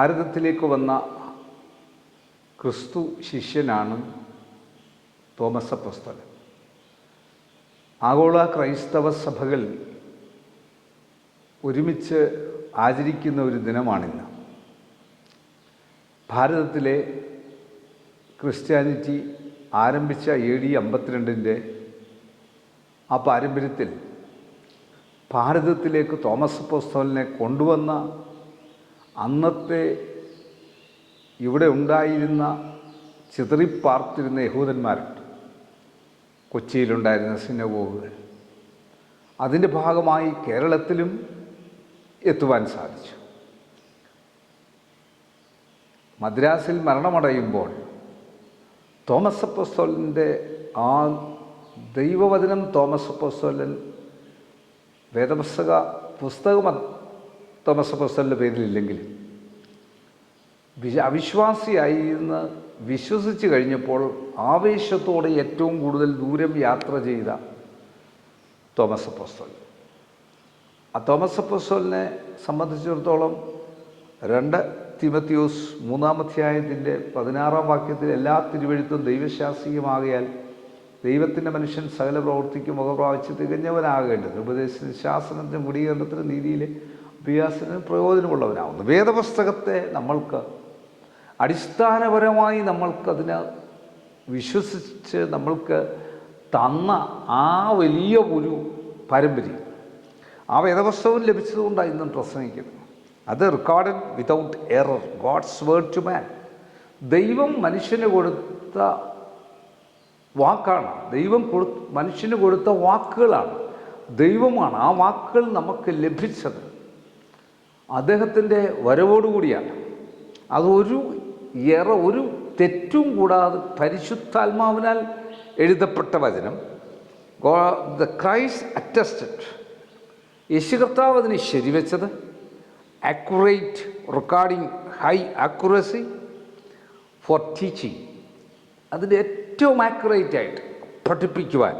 ഭാരതത്തിലേക്ക് വന്ന ക്രിസ്തു ശിഷ്യനാണ് തോമസ് അപ്പസ്തലൻ. ആഗോള ക്രൈസ്തവ സഭകൾ ഒരുമിച്ച് ആചരിക്കുന്ന ഒരു ദിനമാണിന്ന്. ഭാരതത്തിലെ ക്രിസ്ത്യാനിറ്റി ആരംഭിച്ച എ ഡി അമ്പത്തിരണ്ടിന്റെ ആ പാരമ്പര്യത്തിൽ ഭാരതത്തിലേക്ക് തോമസ് പോസ്തോലിനെ കൊണ്ടുവന്ന അന്നത്തെ ഇവിടെ ഉണ്ടായിരുന്ന ചിതറിപ്പാർത്തിരുന്ന യഹൂദന്മാരുണ്ട്. കൊച്ചിയിലുണ്ടായിരുന്ന സിനഗോഗുകൾ. അതിന്റെ ഭാഗമായി കേരളത്തിലും എത്തുവാൻ സാധിച്ചു. മദ്രാസിൽ മരണമടയുമ്പോൾ തോമസ് അപ്പസ്തോലിന്റെ ആ ദൈവവചനം തോമസ് അപ്പസ്തോലൻ വേദപുസ്തക പുസ്തകം തോമസ് പേരിൽ പേരിലില്ലെങ്കിലും വിശ അവിശ്വാസിയായി എന്ന് വിശ്വസിച്ച് കഴിഞ്ഞപ്പോൾ ആവേശത്തോടെ ഏറ്റവും കൂടുതൽ ദൂരം യാത്ര ചെയ്ത തോമസ് അപ്പോസ്തോൽ. ആ തോമസ് അപ്പോസ്തോലിനെ സംബന്ധിച്ചിടത്തോളം രണ്ട് തിമത്യോസ് മൂന്നാമധ്യായത്തിന്റെ പതിനാറാം വാക്യത്തിൽ എല്ലാ തിരുവഴുത്തും ദൈവശാസ്ത്രീയമാകയാൽ ദൈവത്തിന്റെ മനുഷ്യൻ സകല പ്രവൃത്തിക്കും മുഖപ്രാവശ്യം തികഞ്ഞവനാകേണ്ടത്. ഉപദേശത്തിന് ശാസനത്തിന് മുടീകരണത്തിന് നീതിയിലെ അഭ്യാസത്തിന് പ്രയോജനമുള്ളവനാവുന്നു. വേദപുസ്തകത്തെ നമ്മൾക്ക് അടിസ്ഥാനപരമായി നമ്മൾക്കതിന് വിശ്വസിച്ച് നമ്മൾക്ക് തന്ന ആ വലിയ ഒരു പാരമ്പര്യം. ആ വേദപുസ്തകം ലഭിച്ചതുകൊണ്ടാണ് ഇന്നും പ്രസംഗിക്കുന്നത്. അത് recorded without error God's word to man ദൈവം മനുഷ്യന് കൊടുത്ത വാക്കാണ്. ദൈവം കൊടു മനുഷ്യന് കൊടുത്ത വാക്കുകളാണ് ദൈവമാണ് ആ വാക്കുകൾ നമുക്ക് ലഭിച്ചത്. അദ്ദേഹത്തിന്റെ വരവോടുകൂടിയാണ്. അതൊരു എറ ഒരു തെറ്റും കൂടാതെ പരിശുദ്ധാത്മാവിനാൽ എഴുതപ്പെട്ട വചനം. Go the Christ attested. യേശു കർത്താവ് അതിനെ ശരിവെച്ചത്. Accurate recording high accuracy for teaching. അതിന്റെ ഏറ്റവും ആക്യുറേറ്റ് ആയിട്ട് പഠിപ്പിക്കുവാൻ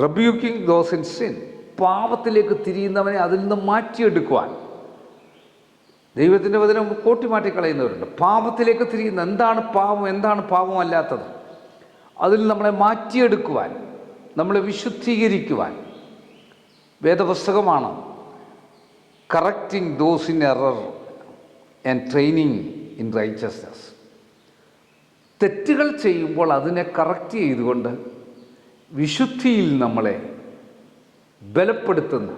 റബ്യൂക്കിംഗ് ദോസ് ഇൻ സിൻ പാപത്തിലേക്ക് തിരിയുന്നവനെ അതിൽ നിന്ന് മാറ്റിയെടുക്കുവാൻ ദൈവത്തിന്റെ വചനം കോട്ടി മാറ്റിക്കളയുന്നവരുണ്ട് പാപത്തിലേക്ക് തിരിയുന്ന എന്താണ് പാപം എന്താണ് പാപമല്ലാത്തത് അതിൽ നമ്മളെ മാറ്റിയെടുക്കുവാൻ നമ്മളെ വിശുദ്ധീകരിക്കുവാൻ വേദപുസ്തകമാണ് correcting those in error and training in righteousness തെറ്റുകൾ ചെയ്യുമ്പോൾ അതിനെ കറക്റ്റ് ചെയ്തുകൊണ്ട് വിശുദ്ധിയിൽ നമ്മളെ ബലപ്പെടുത്തുന്ന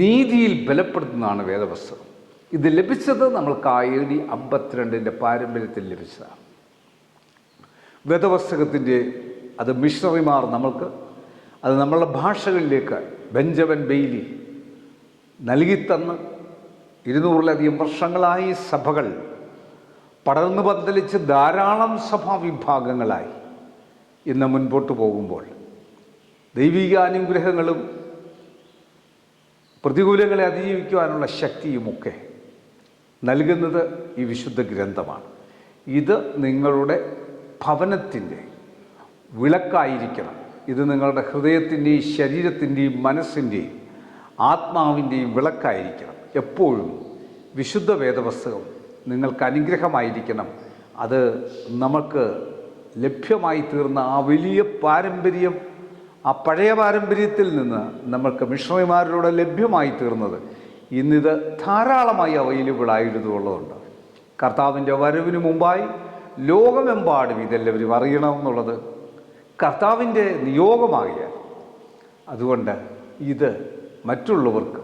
നീതിയിൽ ബലപ്പെടുത്തുന്നതാണ് വേദപുസ്തകം. ഇത് ലഭിച്ചത് നമ്മൾ ആ എ ഡി അമ്പത്തിരണ്ടിന്റെ പാരമ്പര്യത്തിൽ ലഭിച്ചതാണ്. വേദപുസ്തകത്തിന്റെ അത് മിഷണറിമാർ നമ്മൾക്ക് അത് നമ്മളുടെ ഭാഷകളിലേക്ക് ബെഞ്ചവൻ ബെയ്ലി നൽകിത്തന്ന് ഇരുന്നൂറിലധികം വർഷങ്ങളായി സഭകൾ പടർന്നു പന്തലിച്ച് ധാരാളം സഭാ വിഭാഗങ്ങളായി ഇന്ന് മുൻപോട്ട് പോകുമ്പോൾ ദൈവികാനുഗ്രഹങ്ങളും പ്രതികൂലങ്ങളെ അതിജീവിക്കുവാനുള്ള ശക്തിയുമൊക്കെ നൽകുന്നത് ഈ വിശുദ്ധ ഗ്രന്ഥമാണ്. ഇത് നിങ്ങളുടെ ഭവനത്തിന്റെ വിളക്കായിരിക്കണം. ഇത് നിങ്ങളുടെ ഹൃദയത്തിന്റെയും ശരീരത്തിന്റെയും മനസ്സിന്റെയും ആത്മാവിന്റെയും വിളക്കായിരിക്കണം. എപ്പോഴും വിശുദ്ധ വേദപുസ്തകം നിങ്ങൾക്ക് അനുഗ്രഹമായിരിക്കണം. അത് നമുക്ക് ലഭ്യമായി തീർന്ന ആ വലിയ പാരമ്പര്യം ആ പഴയ പാരമ്പര്യത്തിൽ നിന്ന് നമ്മൾക്ക് മിഷണറിമാരിലൂടെ ലഭ്യമായി തീർന്നത് ഇന്നിത് ധാരാളമായി അവൈലബിൾ ആയിരുന്നുള്ളതുണ്ട് കർത്താവിന്റെ വരവിന് മുമ്പായി ലോകമെമ്പാടും ഇതെല്ലാവരും അറിയണമെന്നുള്ളത് കർത്താവിന്റെ നിയോഗമാകിയാൽ അതുകൊണ്ട് ഇത് മറ്റുള്ളവർക്ക്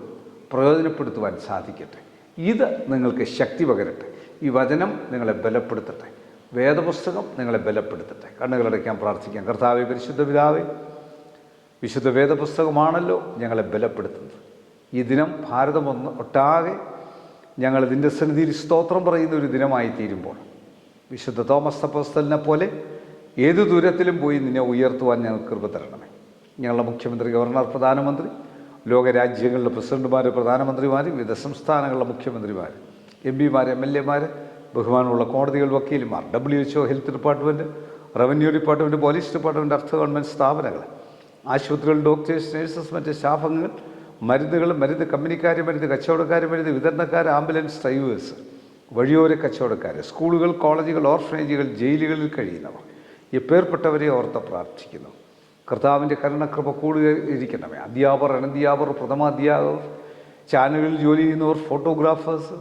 പ്രയോജനപ്പെടുത്തുവാൻ സാധിക്കട്ടെ. ഇത് നിങ്ങൾക്ക് ശക്തി പകരട്ടെ. ഈ വചനം നിങ്ങളെ ബലപ്പെടുത്തട്ടെ. വേദപുസ്തകം നിങ്ങളെ ബലപ്പെടുത്തട്ടെ. കണ്ണുകളടയ്ക്കാൻ പ്രാർത്ഥിക്കാം. കർത്താവെ പരിശുദ്ധ പിതാവേ വിശുദ്ധ വേദപുസ്തകമാണല്ലോ ഞങ്ങളെ ബലപ്പെടുത്തുന്നത്. ഈ ദിനം ഭാരതം ഒന്ന് ഒട്ടാകെ ഞങ്ങൾ ഇതിന്റെ സന്നിധിയിൽ സ്തോത്രം പറയുന്ന ഒരു ദിനമായി തീരുമ്പോൾ വിശുദ്ധ തോമസ് തപ്പോസ്തലിനെ പോലെ ഏതു ദൂരത്തിലും പോയി നിന്നെ ഉയർത്തുവാൻ ഞങ്ങൾ കൃപ തരണമേ. ഞങ്ങളുടെ മുഖ്യമന്ത്രി ഗവർണർ പ്രധാനമന്ത്രി ലോകരാജ്യങ്ങളിലെ പ്രസിഡന്റുമാർ പ്രധാനമന്ത്രിമാർ വിവിധ സംസ്ഥാനങ്ങളിലെ മുഖ്യമന്ത്രിമാർ എം പിമാർ എം എൽ എമാർ ബഹുമാനമുള്ള കോടതികൾ വക്കീലുമാർ W H O health department revenue department police department അർത്ഥ ഗവൺമെന്റ് സ്ഥാപനങ്ങൾ ആശുപത്രികൾ ഡോക്ടേഴ്സ് നഴ്സസ് മറ്റ് സ്റ്റാഫംഗങ്ങൾ മരുന്നുകൾ മരുന്ന് കമ്പനിക്കാർ മരുന്ന് കച്ചവടക്കാർ മരുന്ന് വിതരണക്കാർ ആംബുലൻസ് ഡ്രൈവേഴ്സ് വഴിയോര കച്ചവടക്കാർ സ്കൂളുകൾ കോളേജുകൾ ഓർഫനേജുകൾ ജയിലുകളിൽ കഴിയുന്നവർ. ഈ പേർപ്പെട്ടവരെ ഓർത്ത് പ്രാർത്ഥിക്കുന്നു. കർത്താവിന്റെ കരുണക്രമ കൂടുതൽ ഇരിക്കണമേ. അധ്യാപകർ അനധ്യാപകർ പ്രഥമാധ്യാപകർ ചാനലുകളിൽ ജോലി ചെയ്യുന്നവർ ഫോട്ടോഗ്രാഫേഴ്സ്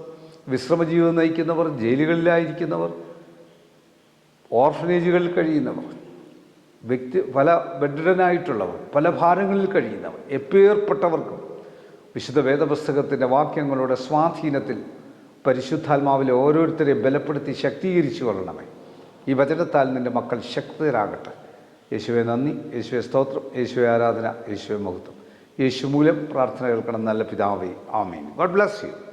വിശ്രമജീവിതം നയിക്കുന്നവർ ജയിലുകളിലായിരിക്കുന്നവർ ഓർഫനേജുകളിൽ കഴിയുന്നവർ വ്യക്തി പല ബെഡ്ഡനായിട്ടുള്ളവർ പല ഭാരങ്ങളിൽ കഴിയുന്നവർ എപ്പേർപ്പെട്ടവർക്കും വിശുദ്ധ വേദപുസ്തകത്തിന്റെ വാക്യങ്ങളുടെ സ്വാധീനത്തിൽ പരിശുദ്ധാത്മാവിലെ ഓരോരുത്തരെ ബലപ്പെടുത്തി ശക്തീകരിച്ചു കൊള്ളണമേ. ഈ വചനത്താൽ നിന്റെ മക്കൾ ശക്തരാകട്ടെ. യേശുവെ നന്ദി. യേശുവെ സ്തോത്രം. യേശുവെ ആരാധന. യേശുവെ മഹത്വം. യേശു മൂലം പ്രാർത്ഥന കേൾക്കണം നല്ല പിതാവേ. ആമീൻ. God bless you.